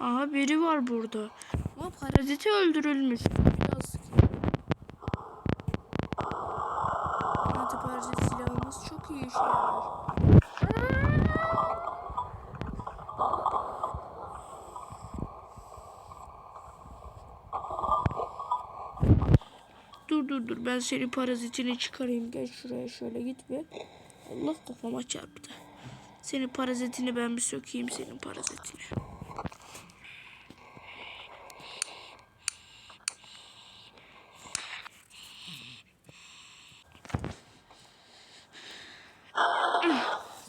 Aha biri var burada. Ama paraziti öldürülmüş. Biraz Antiparazit silahımız çok iyi işe yarar. Dur dur dur ben senin parazitini çıkarayım. Gel şuraya şöyle git bir. Allah kafama çarptı. Senin parazitini ben bir sökeyim senin parazitini.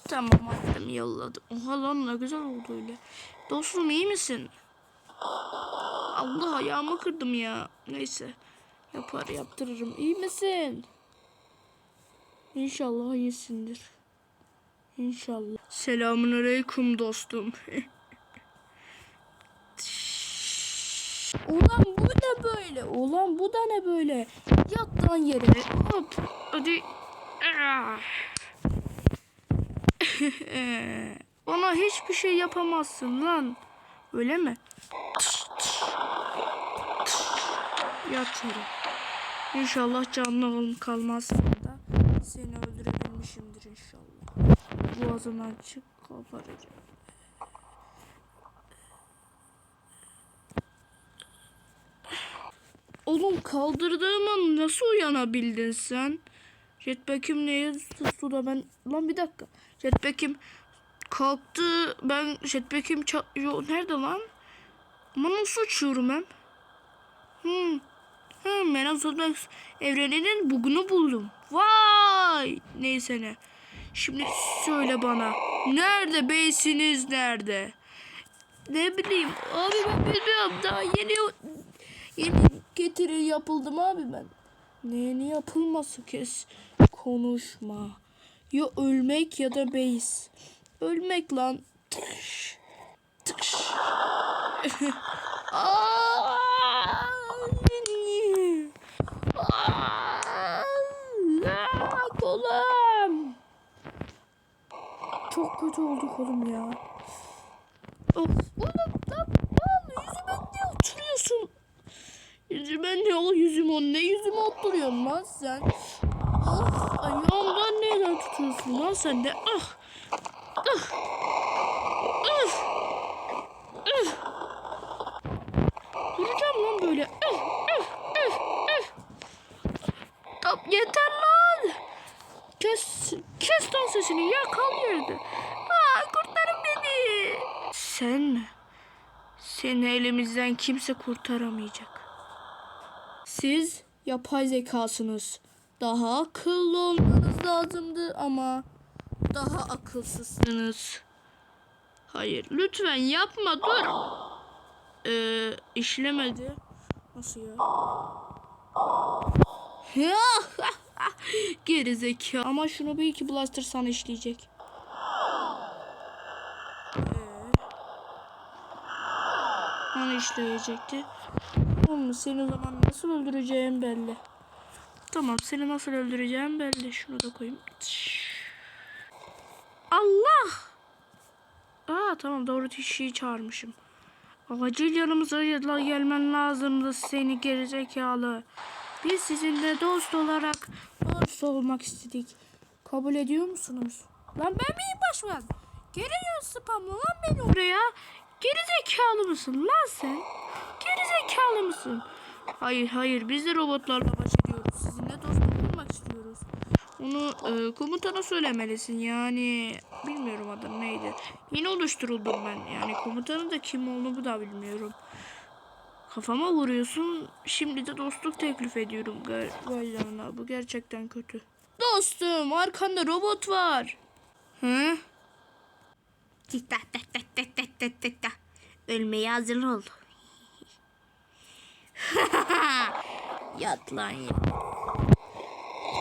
Tamam attım yolladım. Oha lan ne güzel oldu öyle. Dostum iyi misin? Allah ayağımı kırdım ya. Neyse. Yapar yaptırırım. İyi misin? İnşallah iyisindir. İnşallah. Selamun aleyküm dostum. Ulan bu ne böyle? Ulan bu da ne böyle? Yat lan yere. Hop. Hadi. Ah. Ona hiçbir şey yapamazsın lan. Öyle mi? Yat yere. İnşallah canlı kalmazsın da seni öldürebilmişimdir inşallah. Boğazından çık koparacağım. Oğlum kaldırdığıma nasıl uyanabildin sen? Jetpack'im neye sustu da ben... Lan bir dakika. Jetpack'im kalktı. Ben jetpack'im. Yo, nerede lan? Ama nasıl uçuyorum ben? Hmm. Hmm, ben aslında evreninin bugunu buldum. Vay! Neyse ne. Şimdi söyle bana. Nerede beysiniz nerede? Ne bileyim. Abi ben bilmiyorum. Daha yeni yeni getiri yapıldım abi ben. Ne ne yapılması kes. Konuşma. Ya ölmek ya da beys. Ölmek lan. Aa! Aa, kolum. Çok kötü olduk oğlum ya. Of, oğlum lan oğlum yüzüme ne oturuyorsun? Yüzüme ne o yüzüm o ne yüzüme oturuyorsun lan sen? Ah, ayağımdan neden tutuyorsun lan sen de? Ah, ah, ah, ah. Duracağım lan böyle. Ah, ah, ah, ah. Tamam yeter lan. Kes, kes lan sesini ya kal yerde. Aa, kurtarın beni. Sen mi? Seni elimizden kimse kurtaramayacak. Siz yapay zekasınız. Daha akıllı olmanız lazımdı ama daha akılsızsınız. Hayır lütfen yapma dur. Ee, işlemedi. Nasıl ya? Geri zeka. Ama şunu bir iki blaster sana işleyecek. Ee, Onu işleyecekti. Oğlum seni o zaman nasıl öldüreceğim belli. Tamam seni nasıl öldüreceğim belli. Şunu da koyayım. Allah! Aa tamam doğru kişiyi çağırmışım. Acil yanımıza gelmen lazımdı seni gerizekalı. Biz sizinle dost olarak dost olmak istedik. Kabul ediyor musunuz? Lan ben miyim başkan? Geliyor spamla lan beni oraya. Gerizekalı mısın lan sen? Gerizekalı mısın? Hayır hayır biz de robotlarla baş ediyoruz. Sizinle dost olmak istiyoruz. Onu e, komutana söylemelisin yani bilmiyorum adı neydi. Yeni oluşturuldum ben yani komutanın da kim olduğunu da bilmiyorum. Kafama vuruyorsun şimdi de dostluk teklif ediyorum Gal- Galyan'a bu gerçekten kötü. Dostum arkanda robot var. Hı? Ölmeye hazır ol. Yat lan ya.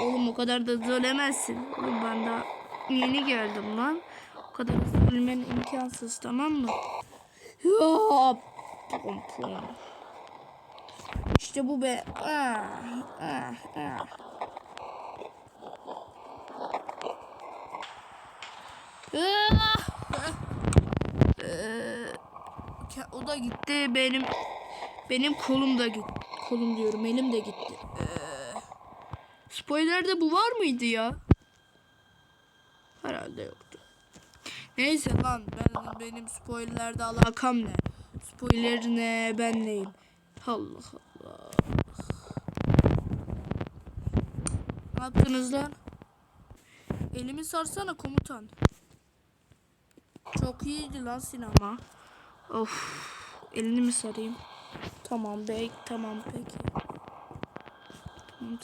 Oğlum o kadar da hızlı ölemezsin. Oğlum ben daha yeni geldim lan. O kadar hızlı ölmen imkansız tamam mı? Hop. Pum pum. İşte bu be. Ah, ah, ah. Ah. Ee, o da gitti. Benim benim kolum da gitti. Kolum diyorum, elim de gitti. Spoilerde bu var mıydı ya? Herhalde yoktu. Neyse lan ben benim spoilerlerde alakam ne? Spoiler ne? Ben neyim? Allah Allah. Ne yaptınız lan? Elimi sarsana komutan. Çok iyiydi lan sinema. Of. Elini mi sarayım? Tamam bey. Tamam peki.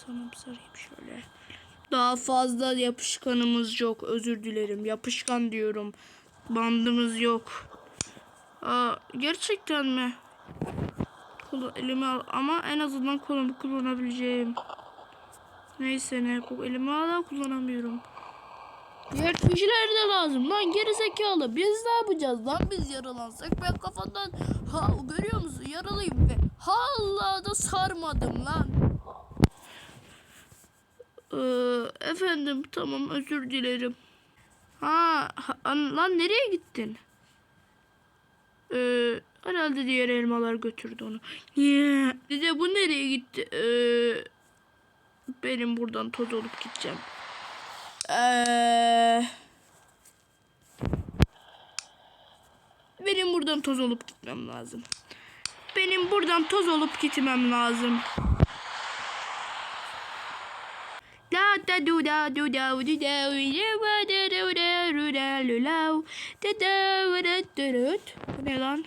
Tamam sarayım şöyle. Daha fazla yapışkanımız yok. Özür dilerim. Yapışkan diyorum. Bandımız yok. Aa, gerçekten mi? Kolu elime al ama en azından kolumu kullanabileceğim. Neyse ne bu elime hala kullanamıyorum. Diğer kişiler lazım lan geri zekalı. Biz ne yapacağız lan biz yaralansak ben kafadan ha görüyor musun yaralıyım ve hala da sarmadım lan. Ee, efendim tamam özür dilerim. Ha, ha an- lan nereye gittin? Ee, herhalde diğer elmalar götürdü onu. Niye? Dede bu nereye gitti? Ee, benim buradan toz olup gideceğim. Ee, benim buradan toz olup gitmem lazım. Benim buradan toz olup gitmem lazım. La da du da du da du da du da da du da du da la da da du da du da. Bu ne lan?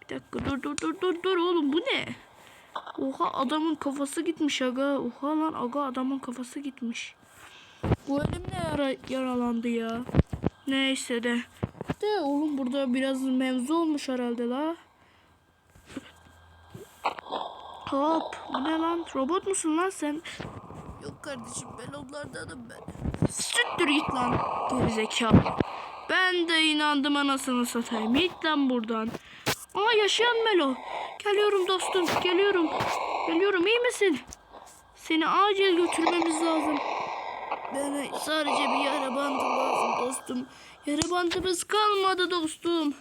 Bir dakika dur dur dur dur dur oğlum bu ne? Oha adamın kafası gitmiş aga. Oha lan aga adamın kafası gitmiş. Bu elim ne yara yaralandı ya. Neyse de. De oğlum burada biraz mevzu olmuş herhalde la. Hop. Bu ne lan? Robot musun lan sen? Kardeşim ben onlardanım ben. Süttür git lan. Gerizekalı. Ben de inandım anasını satayım. Git lan buradan. Aa yaşayan Melo. Geliyorum dostum. Geliyorum. Geliyorum iyi misin? Seni acil götürmemiz lazım. Bana sadece bir yara bandı lazım dostum. Yara bandımız kalmadı dostum.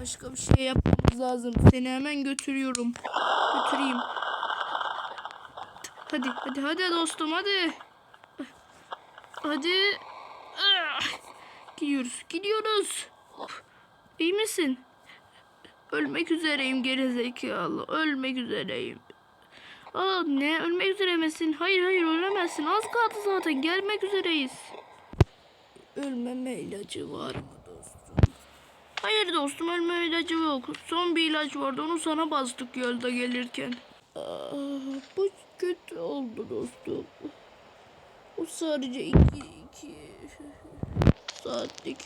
Başka bir şey yapmamız lazım. Seni hemen götürüyorum. Götüreyim. Hadi hadi hadi dostum hadi. Hadi. Gidiyoruz gidiyoruz. İyi misin? Ölmek üzereyim gerizekalı. Ölmek üzereyim. Aa ne ölmek üzere misin? Hayır hayır ölemezsin. Az kaldı zaten gelmek üzereyiz. Ölmeme ilacı var mı dostum? Hayır dostum ölme ilacı yok. Son bir ilaç vardı onu sana bastık yolda gelirken. Aa, bu kötü oldu dostum. O sadece iki, iki saatlik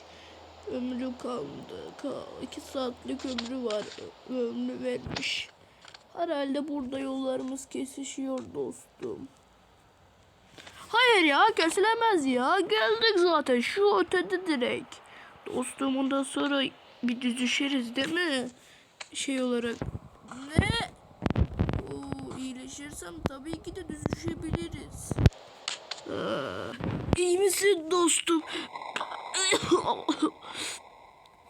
ömrü kaldı. Ka iki saatlik ömrü var. Ömrü vermiş. Herhalde burada yollarımız kesişiyor dostum. Hayır ya kesilemez ya. Geldik zaten şu ötede direkt. Dostum ondan sonra bir düzüşeriz değil mi? Şey olarak. Ne? İyileşirsem tabii ki de düzüşebiliriz. Aa, iyi misin dostum?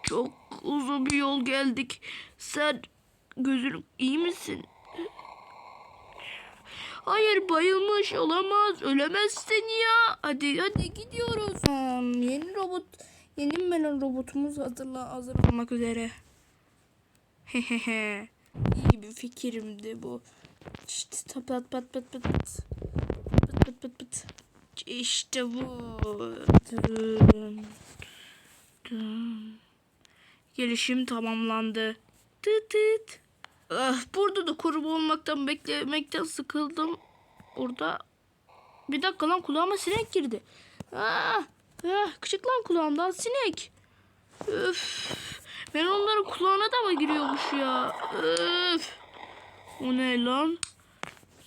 Çok uzun bir yol geldik. Sen gözün iyi misin? Hayır bayılmış olamaz. Ölemezsin ya. Hadi hadi gidiyoruz. Hmm, yeni robot yeni melon robotumuz hazırla hazırlanmak üzere. Hehehe. İyi bir fikrimdi bu. İşte bu. Gelişim tamamlandı. Tıt tıt. Ah, burada da koruma olmaktan beklemekten sıkıldım. Orada bir dakika lan kulağıma sinek girdi. Ah, ah, küçük lan kulağımdan sinek. Üf. Ben onların kulağına da mı giriyormuş ya? Üf. O ne lan?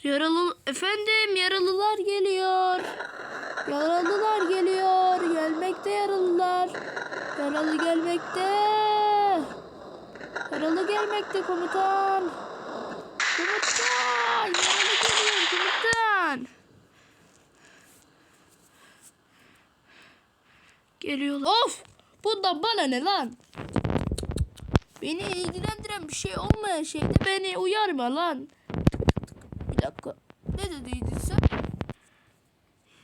Yaralı efendim yaralılar geliyor. Yaralılar geliyor. Gelmekte yaralılar. Yaralı gelmekte. Yaralı gelmekte komutan. Komutan. Yaralı geliyor komutan. Geliyorlar. Of! Bundan bana ne lan? Beni ilgilendiren bir şey olmayan şeyde beni uyarma lan. Bir dakika. Ne dediydin sen?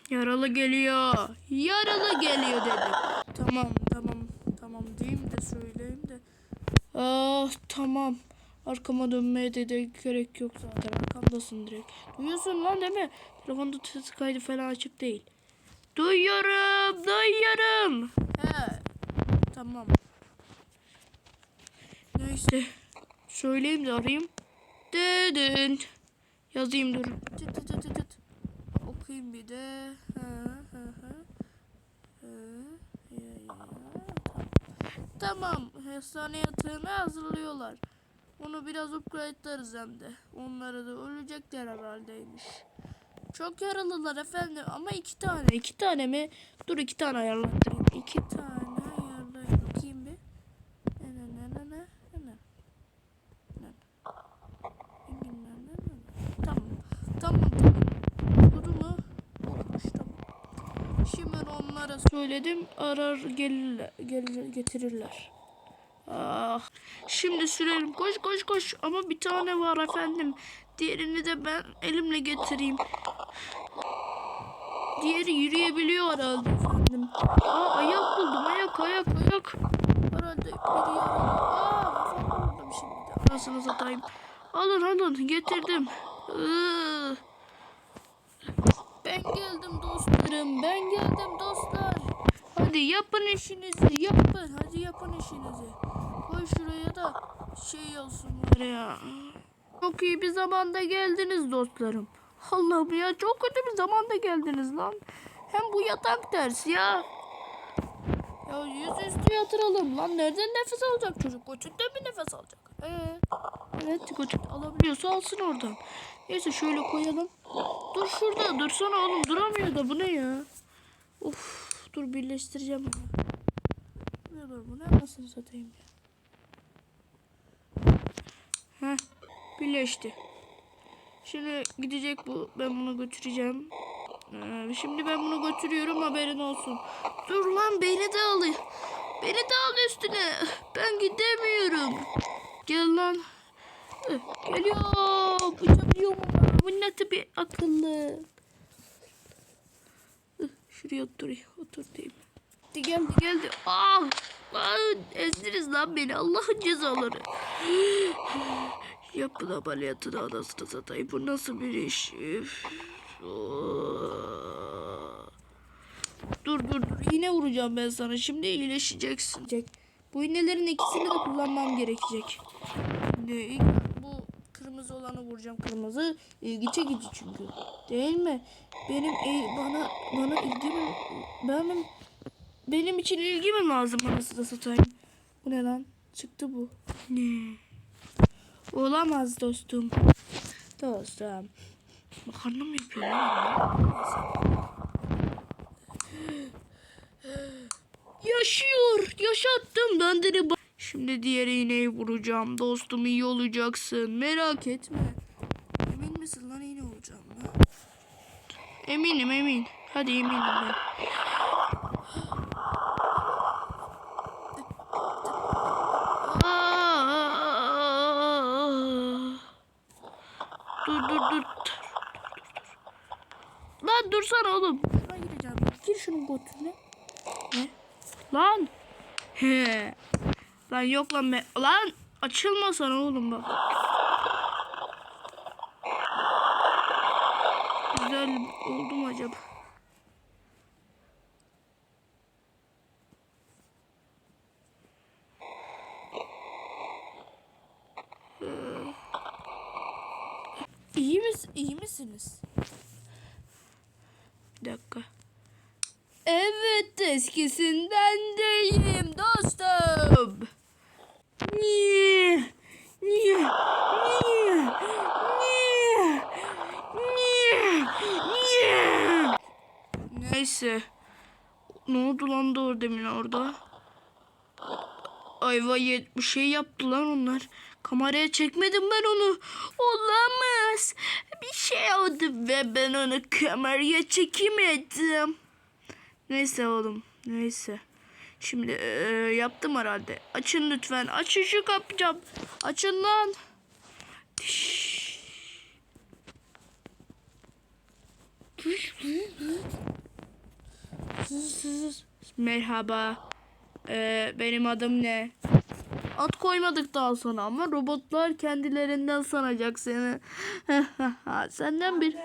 Yaralı geliyor. Yaralı geliyor dedi. Tamam tamam tamam diyeyim de söyleyeyim de. Ah tamam. Arkama dönmeye de, de gerek yok zaten. Arkamdasın direkt. Duyuyorsun lan değil mi? Telefonda ses kaydı falan açık değil. Duyuyorum, duyuyorum. He, tamam. Neyse. Söyleyeyim de arayayım. Dedin. Yazayım dur. Tıt tıt tıt tıt. Okuyayım bir de. Ya, ya. Tamam. Hastane yatağını hazırlıyorlar. Onu biraz upgrade'larız hem de. Onlara da ölecekler herhaldeymiş. Çok yaralılar efendim ama iki tane. iki tane mi? Dur iki tane ayarlattırayım. İki tane ayarlayayım. Bakayım bir. Ne ne ne ne ne ne ne. Ne. Ne, ne, ne, ne, ne. Tamam. Tamam tamam. Oldu mu? Olmuş tamam. Şimdi ben onlara söyledim. Arar gelirler, gelir, getirirler. Ah. Şimdi sürelim. Koş koş koş. Ama bir tane var efendim. Diğerini de ben elimle getireyim. Diğeri yürüyebiliyor herhalde efendim. Aa ayak buldum. Ayak ayak ayak. Herhalde biri. Aa vurdum şimdi. Anasını satayım. Alın alın getirdim. Ben geldim dostlarım. Ben geldim dostlar. Hadi yapın işinizi. Yapın. Hadi yapın işinizi. Koy şuraya da şey olsun var ya. Çok iyi bir zamanda geldiniz dostlarım. Allah'ım ya çok kötü bir zamanda geldiniz lan. Hem bu yatak ters ya. Ya yüzüstü yatıralım lan. Nereden nefes alacak çocuk? Götünden mi nefes alacak? Ee, evet götü alabiliyorsa alsın oradan. Neyse şöyle koyalım. Dur şurada dursana oğlum duramıyor da bu ne ya? Of dur birleştireceğim onu. Ne dur bu ne nasıl satayım ya? Heh birleşti. Şimdi gidecek bu. Ben bunu götüreceğim. Ee, şimdi ben bunu götürüyorum haberin olsun. Dur lan beni de al. Beni de al üstüne. Ben gidemiyorum. Gel lan. Geliyor. Uçabiliyor mu? Bu ne bir akıllı. Şuraya otur, otur diyeyim. Geldi geldi geldi. Aa, lan ezdiniz lan beni Allah'ın cezaları. Yapın ameliyatını anasını satayım. Bu nasıl bir iş? Üf. Dur dur dur. İğne vuracağım ben sana. Şimdi iyileşeceksin. Bu iğnelerin ikisini de kullanmam gerekecek. Bu kırmızı olanı vuracağım. Kırmızı ilgi çekici çünkü. Değil mi? Benim e, bana bana ilgi mi? Benim benim için ilgi mi lazım anasını satayım? Bu ne lan? Çıktı bu. Ne? Olamaz dostum. Dostum. Makarna mı yapıyor? Yaşıyor. Yaşattım dandini. ba- Şimdi diğer iğneyi vuracağım. Dostum iyi olacaksın. Merak etme. Emin misin lan iğne vuracağım lan? Eminim emin. Hadi eminim ben. Dur dur dur. Lan dursana oğlum. Şuna gireceğim. Gir şunun götüne. Ne? Lan. He. Lan yok lan be. Lan açılmasana oğlum bak. Güzel oldu mu acaba? İyi mis iyi misiniz? Bir dakika. Evet eskisinden deyim dostum. Niye? Niye? Niye? Niye? Niye? Niye? Neyse. Ne oldu lan doğru demin orada? Ayva ye bir şey yaptı lan onlar. Kameraya çekmedim ben onu. Olamaz. Bir şey oldu ve ben onu kameraya çekemedim. Neyse oğlum. Neyse. Şimdi eee, yaptım herhalde. Açın lütfen. Açın şu kapacağım. Açın lan. Tiş. Merhaba. Ee, benim adım ne? Ad koymadık daha sana ama robotlar kendilerinden sanacak seni. Senden bir...